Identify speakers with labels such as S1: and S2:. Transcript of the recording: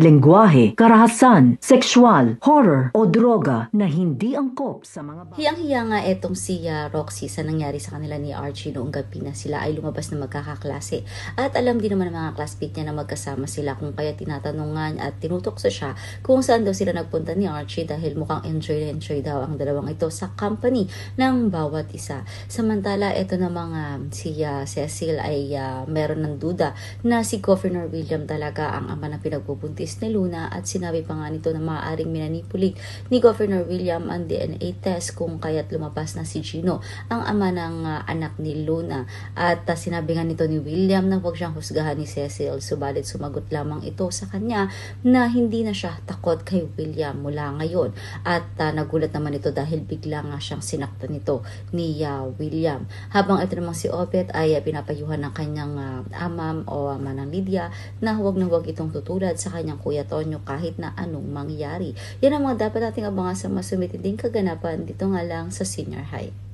S1: lengguwahe, karahasan, sexual, horror o droga na hindi angkop sa mga.
S2: Hiyang-hiya nga etong si ah, Roxy sa nangyari sa kanila ni Archie noong gabi na sila ay lumabas na magkakaklase. At alam din naman ng mga classmate niya na magkasama sila kung kaya tinatanong nga niya at tinutok sa siya kung saan daw sila nagpunta ni Archie dahil mukhang enjoy na enjoy daw ang dalawang ito sa company ng bawat isa. Samantala, ito na mga si ah, Cecil ay ah, meron ng duda na si Governor William talaga ang ama na pinagbubuntis ni Luna at sinabi pa nga nito na maaaring minanipulate ni Governor William ang DNA test kung kaya't lumabas na si Gino ang ama ng ah, anak ni Luna. At ah, sinabi nga nito ni William na huwag siyang husgahan ni Cecil. Subalit sumagot lamang ito sa kanya na hindi na siya takot kay William mula ngayon. At ah, nagulat naman ito dahil bigla nga siyang sinaktan nito ni ah, William. Habang ito namang si Obet ay ah, pinapayuhan ng kanyang ah, amam o ama ng Lydia na huwag na huwag itong tutulad sa kanyang kuya Tonyo kahit na anong mangyari. Yan ang mga dapat nating abangan sa mas sumitinding kaganapan dito nga lang sa senior high.